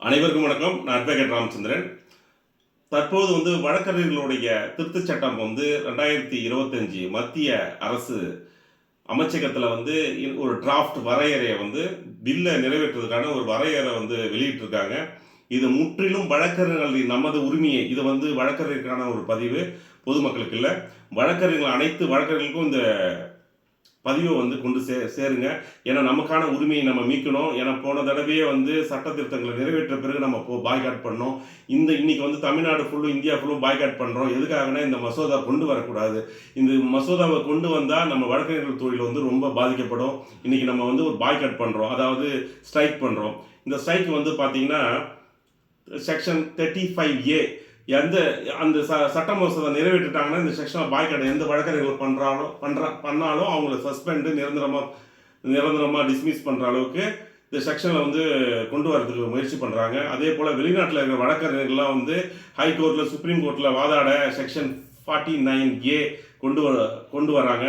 அனைவருக்கும் வணக்கம். நான் அட்வொகேட் ராமச்சந்திரன். தற்போது வந்து வழக்கறிஞர்களுடைய திருத்தச் சட்டம் வந்து ரெண்டாயிரத்தி இருபத்தஞ்சி மத்திய அரசு அமைச்சகத்தில் வந்து ஒரு டிராஃப்ட் வரையறையை வந்து பில்லை நிறைவேற்றுறதுக்கான ஒரு வரையறை வந்து வெளியிட்டிருக்காங்க. இது முற்றிலும் வழக்கறிஞர்களின் நமது உரிமையை. இது வந்து வழக்கறிஞருக்கான ஒரு பதிவு. பொதுமக்களுக்கு இல்லை. வழக்கறிஞர்கள் அனைத்து வழக்கறிஞர்களுக்கும் இந்த பதிவை வந்து கொண்டு சே சேருங்க. ஏன்னா நமக்கான உரிமையை நம்ம மீட்கணும். ஏன்னா போன தடவையே வந்து சட்ட திருத்தங்களை நிறைவேற்ற பிறகு நம்ம போ பாய்காட் பண்ணோம். இந்த இன்னைக்கு வந்து தமிழ்நாடு ஃபுல்லும் இந்தியா ஃபுல்லும் பாய்காட் பண்ணுறோம் எதுக்காகனா இந்த மசோதா கொண்டு வரக்கூடாது. இந்த மசோதாவை கொண்டு வந்தால் நம்ம வழக்கறிஞர்கள் தொழில் வந்து ரொம்ப பாதிக்கப்படும். இன்னைக்கு நம்ம வந்து ஒரு பாய்காட் பண்ணுறோம் அதாவது ஸ்ட்ரைக் பண்ணுறோம் இந்த ஸ்ட்ரைக் வந்து பார்த்தீங்கன்னா செக்ஷன் தேர்ட்டி ஃபைவ் ஏ எந்த அந்த ச சட்ட மசோதா நிறைவேற்றிட்டாங்கன்னா இந்த செக்ஷனில் பாய்காட் எந்த வழக்கறிஞர்கள் பண்ணுறாலும் பண்ணுறா பண்ணாலும் அவங்கள சஸ்பெண்டு நிரந்தரமாக நிரந்தரமாக டிஸ்மிஸ் பண்ணுற அளவுக்கு இந்த செக்ஷனில் வந்து கொண்டு வரதுக்கு முயற்சி பண்ணுறாங்க அதே போல் வெளிநாட்டில் இருக்கிற வழக்கறிஞர்கள்லாம் வந்து ஹை கோர்ட்டில் சுப்ரீம் கோர்ட்டில் வாதாட செக்ஷன் ஃபார்ட்டி நைன் ஏ கொண்டு வர கொண்டு வராங்க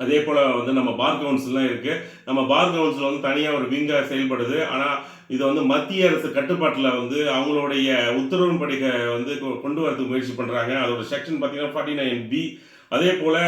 அதே போல் வந்து நம்ம பார் கவுன்சில்லாம் இருக்குது நம்ம பார் கவுன்சில் வந்து தனியாக ஒரு விங்காக செயல்படுது. ஆனால் இதை வந்து மத்திய அரசு கட்டுப்பாட்டில் வந்து அவங்களுடைய உத்தரவின்படி க- வந்து கொ- கொண்டு வரதுக்கு முயற்சி பண்ணுறாங்க அதோட செக்ஷன் பார்த்தீங்கன்னா ஃபார்ட்டி நைன் பி அதே போல்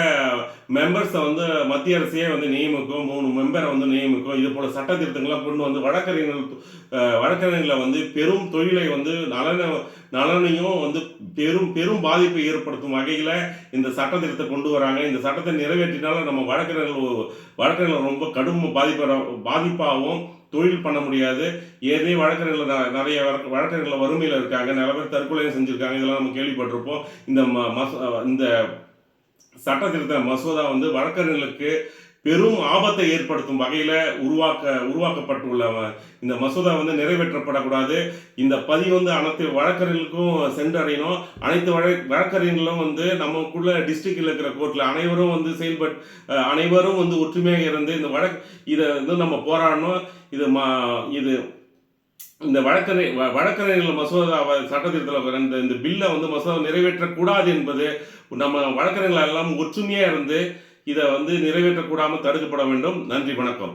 மெம்பர்ஸை வந்து மத்திய அரசே வந்து நியமிக்கும் மூணு மெம்பரை வந்து நியமிக்கும். இது போல் சட்ட திருத்தங்கள்லாம் கொண்டு வந்து வழக்கறிஞர்கள் வழக்கறிஞர்களை வந்து பெரும் தொழிலை வந்து நலன நலனையும் வந்து பெரும் பெரும் பாதிப்பை ஏற்படுத்தும் வகையில் இந்த சட்ட திருத்தத்தை கொண்டு வராங்க. இந்த சட்டத்தை நிறைவேற்றினால நம்ம வழக்கறிஞர்கள் வழக்கறிஞர்கள் ரொம்ப கடும் பாதிப்ப பாதிப்பாகவும் தொழில் பண்ண முடியாது. ஏற்கனவே வழக்கறிஞர்கள் ந- நிறைய வழக்கறிஞர்கள் வறுமையில் இருக்காங்க. நிறைய பேர் தற்கொலையும் செஞ்சுருக்காங்க. இதெல்லாம் நம்ம கேள்விப்பட்டிருப்போம். இந்த ம மச இந்த சட்ட திருத்த மசோதா வந்து வழக்கறிஞர்களுக்கு பெரும் ஆபத்தை ஏற்படுத்தும் வகையில் உருவாக்க உருவாக்கப்பட்டுள்ள இந்த மசோதா வந்து நிறைவேற்றப்படக்கூடாது. இந்த பதிவு வந்து அனைத்து வழக்கறிஞர்களுக்கும் சென்றடையணும். அனைத்து வழ- வழக்கறிஞர்களும் வந்து நமக்குள்ள டிஸ்ட்ரிக்டில் இருக்கிற கோர்ட்டில் அனைவரும் வந்து செயல்பட் அனைவரும் வந்து ஒற்றுமையாக இருந்து இந்த வழக்கு இதை வந்து நம்ம போராடணும். இது மா இது இந்த வழக்கறி வழக்கறிஞர்கள் மசோதா சட்டத்திட்டத்தில் இந்த இந்த பில்லை வந்து மசோதா நிறைவேற்றக்கூடாது என்பது நம்ம வழக்கறிஞர்கள் எல்லாம் ஒற்றுமையாக இருந்து இதை வந்து நிறைவேற்றக்கூடாமல் தடுக்கப்பட வேண்டும். நன்றி வணக்கம்.